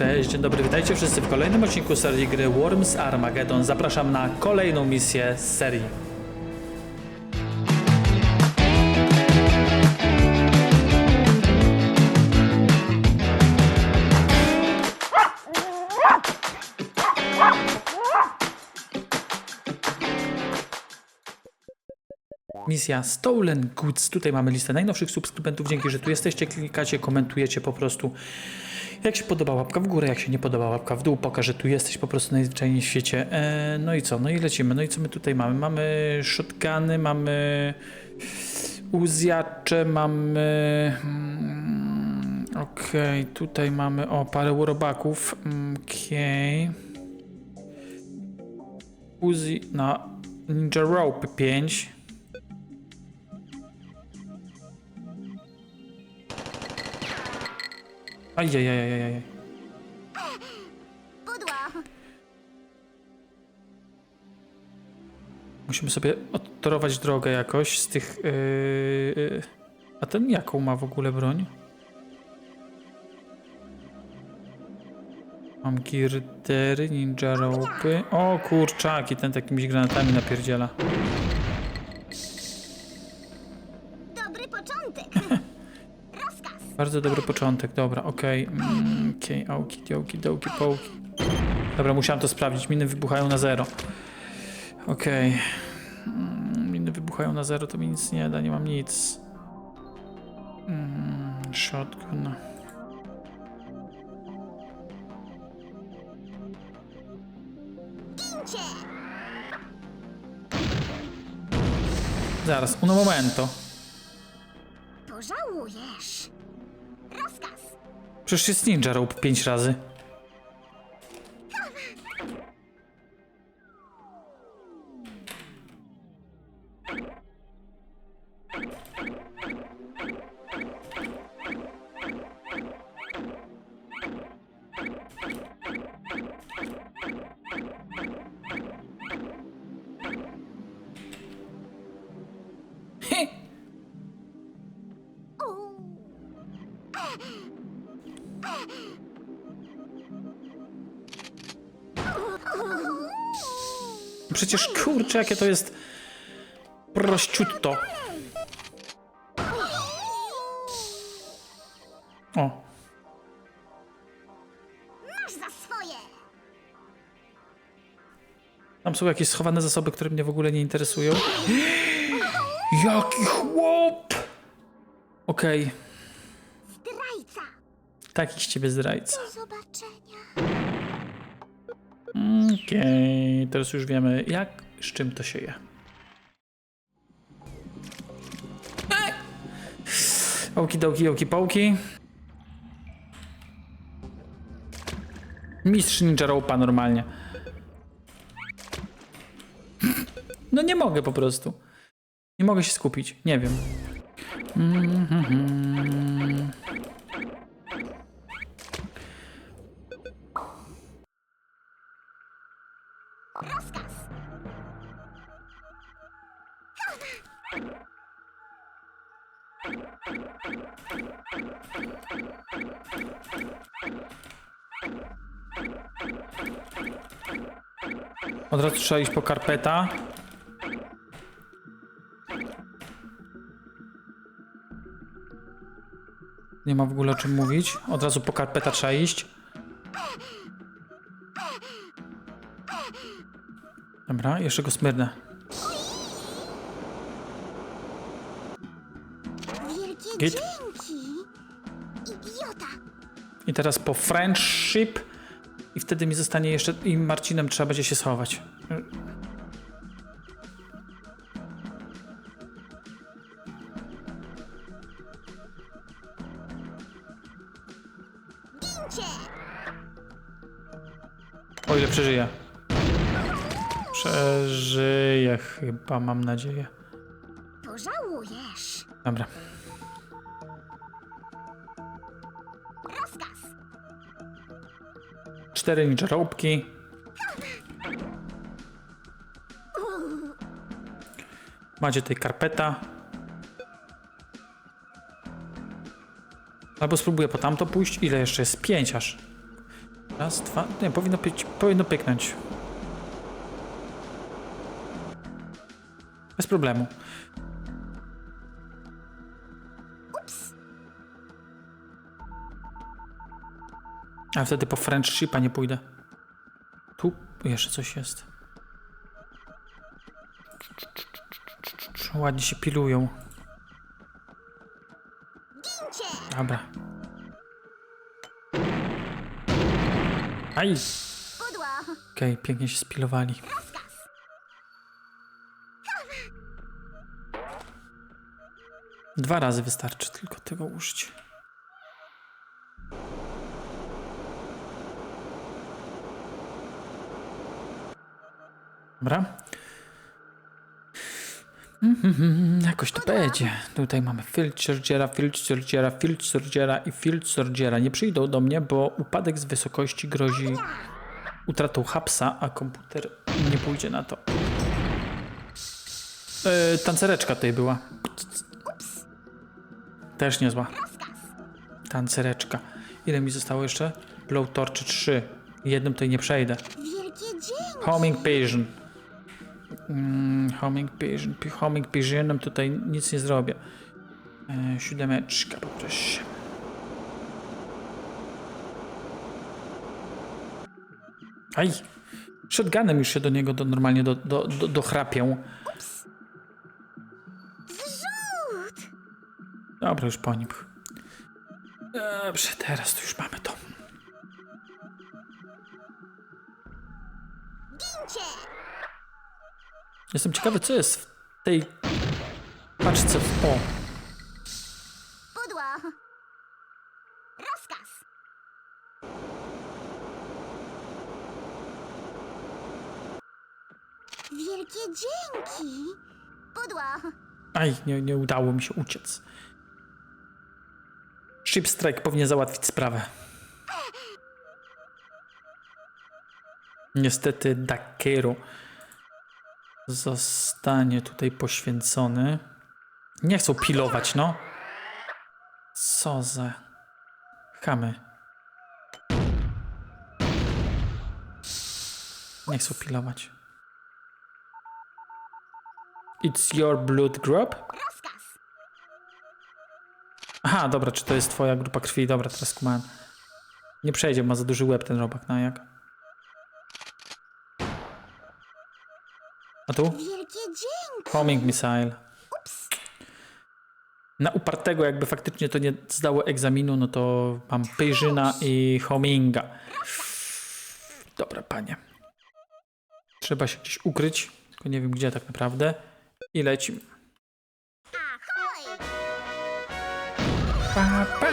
Cześć, dzień dobry, witajcie wszyscy w kolejnym odcinku serii gry Worms Armageddon. Zapraszam na kolejną misję z serii. Misja Stolen Goods. Tutaj mamy listę najnowszych subskrybentów. Dzięki, że tu jesteście, klikacie, komentujecie po prostu. Jak się podoba łapka w górę, jak się nie podoba łapka w dół, pokaż, że tu jesteś po prostu najzwyczajniej w świecie. E, no i co? No i lecimy. No i co my tutaj mamy? Mamy shotguny, mamy uzjacze, mamy... Mm, Okej, tutaj mamy o parę urobaków. Mm, Okej. Uzi na Ninja Rope 5. Ajajajajajaj. Pudło! Musimy sobie odtorować drogę jakoś z tych. Yy... A ten jaką ma w ogóle broń? Mam girdery, ninja ropy. O kurczaki, ten takimiś granatami napierdziela. Bardzo dobry początek, dobra, okej. Mm, Okej, oki, doki, doki, połki. Dobra, musiałem to sprawdzić. Miny wybuchają na zero. Okej. Mm, Miny wybuchają na zero, to mi nic nie da, nie mam nic. Mm, Shotgun. Zaraz, uno momento. Pożałujesz! Przecież jest ninja rope pięć razy. Przecież kurczę, jakie to jest prościutto. O, Masz za swoje! tam są jakieś schowane zasoby, które mnie w ogóle nie interesują. Jaki chłop! Okej, Zdrajca! taki z ciebie zdrajca. Do Okej, teraz już wiemy jak, z czym to się je. Okidoki, oki połki. Mistrz Ninja Rope'a normalnie. No nie mogę po prostu. Nie mogę się skupić. Nie wiem. Mhm. Rozkaz! Od razu trzeba iść po karpeta. Nie ma w ogóle o czym mówić. Od razu po karpeta trzeba iść. Dobra, jeszcze go smyrnę. Git. dzięki! Idiota! I teraz po friendship. I wtedy mi zostanie jeszcze... I Marcinem trzeba będzie się schować. O ile przeżyję. Przeżyję chyba, mam nadzieję. Pożałujesz! Dobra. Cztery ninja. Macie tutaj karpeta. Albo spróbuję po tamto pójść. Ile jeszcze jest? Pięć aż. Raz, dwa. Nie, powinno, być, powinno pyknąć. Bez problemu. A wtedy po French Shipa nie pójdę. Tu jeszcze coś jest. Ładnie się pilują. Dobra. Aj! Okej, pięknie się spilowali. Dwa razy wystarczy tylko tego użyć. Dobra. Mhm, Jakoś to będzie. Tutaj mamy Field Surgera, Field Surgera, Field Surgera i Field Surgera. Nie przyjdą do mnie, bo upadek z wysokości grozi utratą hapsa, a komputer nie pójdzie na to. E, tancereczka tutaj była. Też niezła. Tancereczka. Ile mi zostało jeszcze? Blow Torch 3. Jednym tutaj nie przejdę. Homing Pigeon. Mm, homing Pigeon. Pi- Homing Pigeonem tutaj nic nie zrobię. E, siódemeczka poproszę. Aj! Shotgunem już się do niego do, normalnie do, do, do, dochrapię. Dobra, już po nim. Dobrze, teraz to już mamy to. Jestem ciekawy, co jest w tej paczce. O, Pudło! Rozkaz! Wielkie dzięki! Pudło! Aj, nie, nie udało mi się uciec. Ship Strike powinien załatwić sprawę. Niestety Dakeru zostanie tutaj poświęcony. Nie chcą pilować, no. Co za chamy. Nie chcą pilować. It's your blood group? Aha, dobra, czy to jest twoja grupa krwi? Dobra, teraz kumałem. Nie przejdzie, ma za duży łeb ten robak, no jak? A tu? Wielkie dzięki! Homing missile. Na upartego jakby faktycznie to nie zdało egzaminu, no to mam Pyżyna i Hominga. Dobra, panie. Trzeba się gdzieś ukryć, tylko nie wiem gdzie tak naprawdę. I lecimy. Ahoj! Pa, pa,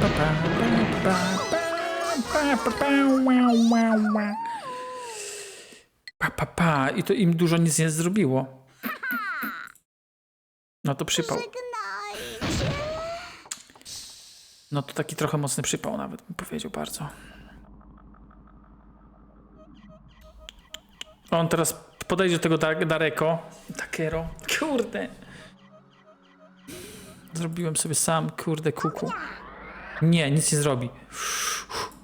pa, pa, pa, pa, pa, pa, pa, ła, ła, ła. Pa, pa, pa. I to im dużo nic nie zrobiło. No to przypał. No to taki trochę mocny przypał nawet bym powiedział bardzo. On teraz podejdzie do tego Dar- Dareko. Takero. Kurde. Zrobiłem sobie sam, kurde, kuku. Nie, nic nie zrobi. Pudło!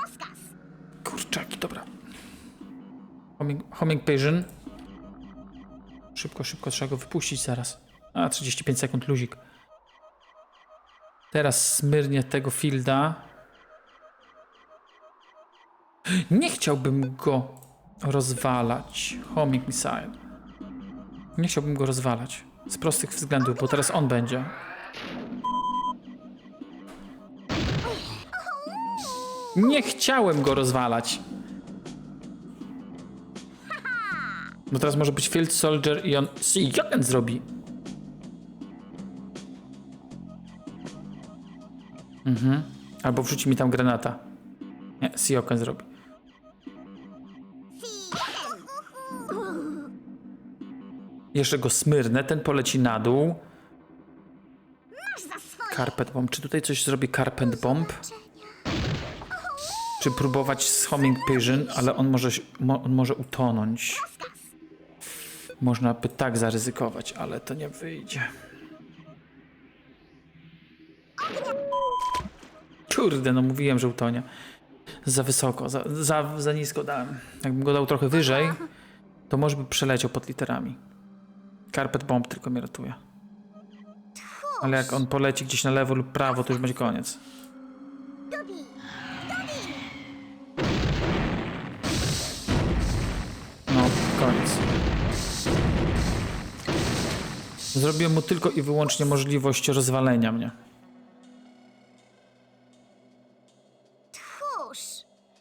Rozkaz! Kurczaki, dobra. Homing, homing Pigeon. Szybko, szybko, trzeba go wypuścić zaraz. A, 35 sekund, luzik. Teraz smyrnie tego fielda. Nie chciałbym go rozwalać. Homing missile. Nie chciałbym go rozwalać. Z prostych względów, bo teraz on będzie. Nie chciałem go rozwalać. Bo teraz może być Field Soldier i on. On zrobi? Mhm. Albo wrzuci mi tam granata. Nie, Sioken zrobi. Jeszcze go smyrnę, ten poleci na dół. Carpet bomb. Czy tutaj coś zrobi carpet bomb? Czy próbować z Homing Pigeon, ale on może, mo, on może utonąć. Można by tak zaryzykować, ale to nie wyjdzie. Kurde, no mówiłem, że utonie. Za wysoko, za, za, za nisko dałem. Jakbym go dał trochę wyżej, to może by przeleciał pod literami. Carpet bomb tylko mnie ratuje. Ale jak on poleci gdzieś na lewo lub prawo, to już będzie koniec. Zrobiłem mu tylko i wyłącznie możliwość rozwalenia mnie.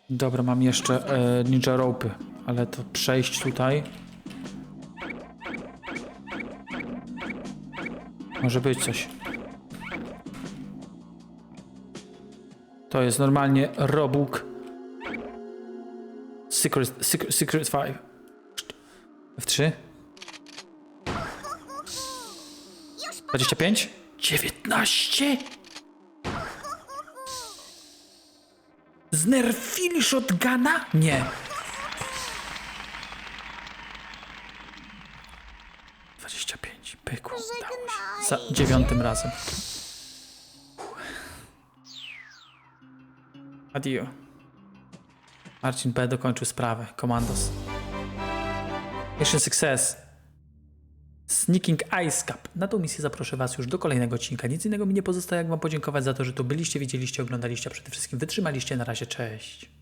Dobra, mam jeszcze e, ninja ropy, ale to przejść tutaj. Może być coś. To jest normalnie robóg. Secret, secret, secret 5. F3. 25? 19? Znerfili shotguna? Nie. 25. Pykło. Udało się. Za dziewiątym razem. Adio. Marcin B. dokończył sprawę. Commandos. Mission success. Sneaking Ice Cup. Na tą misję zaproszę Was już do kolejnego odcinka. Nic innego mi nie pozostaje, jak Wam podziękować za to, że tu byliście, widzieliście, oglądaliście, a przede wszystkim wytrzymaliście. Na razie, cześć.